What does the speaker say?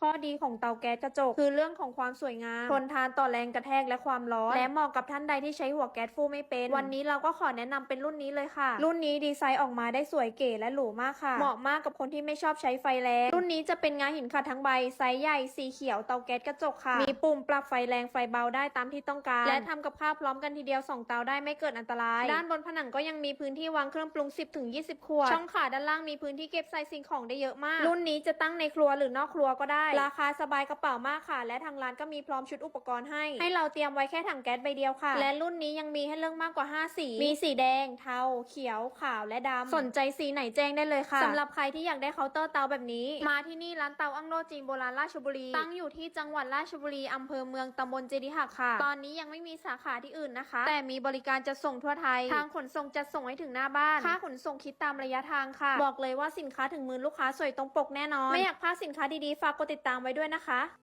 ข้อดีของเตาแก๊สกระจก คือเรื่องของความสวยงาม ทนทานต่อแรงกระแทกและความร้อน และเหมาะกับท่านใดที่ใช้หัวแก๊สฟูไม่เป็น วันนี้เราก็ขอแนะนำเป็นรุ่นนี้เลยค่ะ รุ่นนี้ดีไซน์ออกมาได้สวยเก๋และหรูมากค่ะ เหมาะมากกับคนที่ไม่ชอบใช้ไฟแรง รุ่นนี้จะเป็นงาหินขัดทั้งใบ ไซส์ใหญ่ สีเขียว เตาแก๊สกระจกค่ะ มีปุ่มปรับไฟแรงไฟเบาได้ตามที่ต้องการ และทำกับข้าวพร้อมกันทีเดียวสองเตาได้ไม่เกิดอันตราย ด้านบนผนังก็ยังมีพื้นที่วางเครื่องปรุง 10-20 ขวด ช่องขาด้านล่างมีพื้นที่เก็บใส่สิ่งของได้เยอะมาก รุ่นนี้จะตั้งในครัวหรือนอกครัวก็ได้ราคาสบายกระเป๋ามากค่ะ และทางร้านก็มีพร้อมชุดอุปกรณ์ให้ ให้เราเตรียมไว้แค่ถังแก๊สใบเดียวค่ะ และรุ่นนี้ยังมีให้เลือกมากกว่า 5 สี มีสีแดง เทา เขียว ขาว และดำ สนใจสีไหนแจ้งได้เลยค่ะสำหรับใครที่อยากได้เคาน์เตอร์เตาแบบนี้ มาที่นี่ร้านเตาอังโลจีนโบราณราชบุรี ตั้งอยู่ที่จังหวัดราชบุรีอำเภอเมืองตำบลเจดีหักค่ะ ตอนนี้ยังไม่มีสาขาที่อื่นนะคะ แต่มีบริการจัดส่งทั่วไทย ทางขนส่งจัดส่งให้ถึงหน้าบ้าน ค่าขนส่งคิดตามระยะทางค่ะ บอกเลยว่าสินค้าถึงมือลูกค้าสวยตรงปกแน่นอน ไม่อยากพลาดสินค้าดีๆ ฝากกดติดตามไว้ด้วยนะคะ